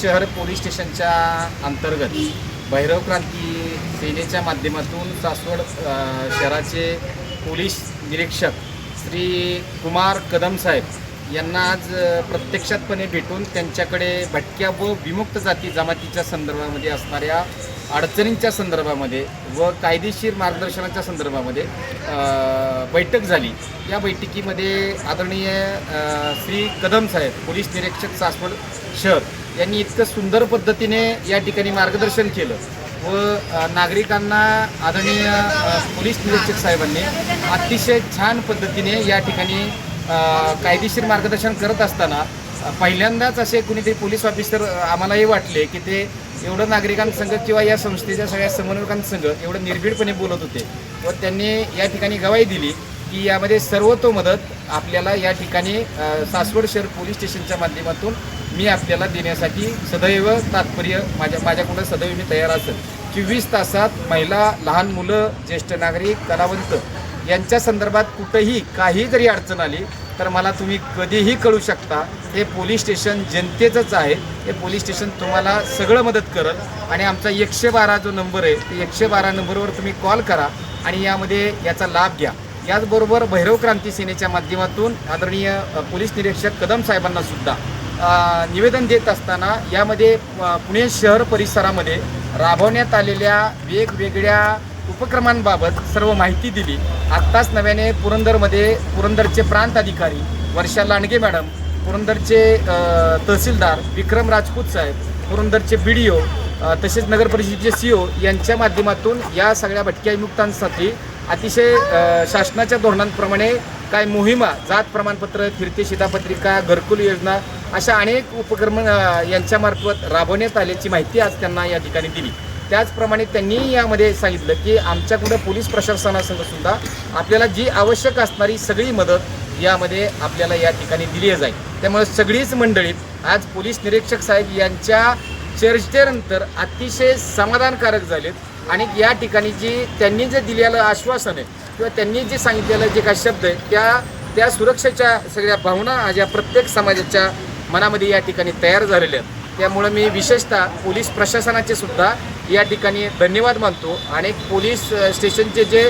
शहर पोलीस स्टेशनच्या अंतर्गत भैरव क्रांती सेनेच्या माध्यमातून सासवड शहराचे पोलीस निरीक्षक श्री कुमार कदम साहेब यांना आज प्रत्यक्षातपणे भेटून त्यांच्याकडे भटक्या व विमुक्त जाती जमातीच्या संदर्भामध्ये असणाऱ्या अडचणींच्या संदर्भामध्ये व कायदेशीर मार्गदर्शनाच्या संदर्भामध्ये बैठक झाली. या बैठकीमध्ये आदरणीय श्री कदम साहेब पोलीस निरीक्षक सासवड शहर यांनी इतकं सुंदर पद्धतीने या ठिकाणी मार्गदर्शन केलं व नागरिकांना आदरणीय पोलीस निरीक्षक साहेबांनी अतिशय छान पद्धतीने या ठिकाणी कायदेशीर मार्गदर्शन करत असताना पहिल्यांदाच असे कुणीतरी पोलीस ऑफिसर आम्हाला आम्हालाही वाटले की ते एवढं नागरिकांसंग किंवा या संस्थेच्या सगळ्या समन्वयकांसंग एवढं निर्भीडपणे बोलत होते. व त्यांनी या ठिकाणी गवाही दिली की यामध्ये सर्वतो मदत आपल्याला या ठिकाणी सासवड शहर पोलीस स्टेशनच्या माध्यमातून मी आपल्याला देण्यासाठी सदैव तात्पर्य माझ्या माझ्याकडं सदैव मी तयार असेल. चोवीस तासात महिला लहान मुलं ज्येष्ठ नागरिक कलावंत यांच्या संदर्भात कुठंही काही जरी अडचण आली तर मला तुम्ही कधीही कळू शकता हे पोलीस स्टेशन जनतेचंच आहे. हे पोलीस स्टेशन तुम्हाला सगळं मदत करत आणि आमचा एकशे बारा जो नंबर आहे ते एकशे बारा नंबरवर तुम्ही कॉल करा आणि यामध्ये याचा लाभ घ्या. याचबरोबर भैरव क्रांती सेनेच्या माध्यमातून आदरणीय पोलीस निरीक्षक कदम साहेबांना सुद्धा निवेदन देत असताना यामध्ये पुणे शहर परिसरामध्ये राबवण्यात आलेल्या वेगवेगळ्या उपक्रमांबाबत सर्व माहिती दिली. आत्ताच नव्याने पुरंदरमध्ये पुरंदरचे प्रांत अधिकारी वर्षा लांडगे मॅडम पुरंदरचे तहसीलदार विक्रम राजपूत साहेब पुरंदरचे बी डी ओ तसेच नगर परिषदेचे सी ओ यांच्या माध्यमातून या सगळ्या भटक्या विमुक्तांसाठी अतिशय शासनाच्या धोरणांप्रमाणे काय मोहिमा जात प्रमाणपत्र फिरते शिधापत्रिका घरकुल योजना अशा अनेक उपक्रम यांच्यामार्फत राबवण्यात आल्याची माहिती आज त्यांना या ठिकाणी दिली. त्याचप्रमाणे त्यांनी यामध्ये सांगितलं की आमच्याकडं पोलीस प्रशासनासह सुद्धा आपल्याला जी आवश्यक असणारी सगळी मदत यामध्ये आपल्याला या ठिकाणी दिली जाईल. त्यामुळे सगळीच मंडळीत आज पोलीस निरीक्षक साहेब यांच्या चर्चेनंतर अतिशय समाधानकारक झालेत आणि या ठिकाणी जी त्यांनी जे दिलेलं आश्वासन आहे किंवा त्यांनी जे सांगितलेलं जे काही शब्द आहे त्या त्या सुरक्षेच्या सगळ्या भावना आज या प्रत्येक समाजाच्या मनामध्ये या ठिकाणी तयार झालेल्या आहेत. त्यामुळं मी विशेषतः पोलीस प्रशासनाचे सुद्धा या ठिकाणी धन्यवाद मानतो. आणि पोलीस स्टेशनचे जे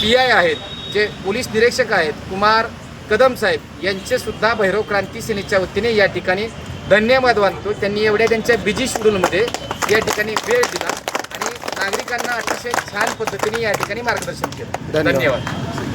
पी आय आहेत जे पोलीस निरीक्षक आहेत कुमार कदम साहेब यांचे सुद्धा भैरव क्रांती सेनेच्या वतीने या ठिकाणी धन्यवाद मानतो. त्यांनी एवढ्या त्यांच्या बिझी शेड्यूलमध्ये या ठिकाणी वेळ दिला आणि नागरिकांना अतिशय छान पद्धतीने या ठिकाणी मार्गदर्शन केलं. धन्यवाद.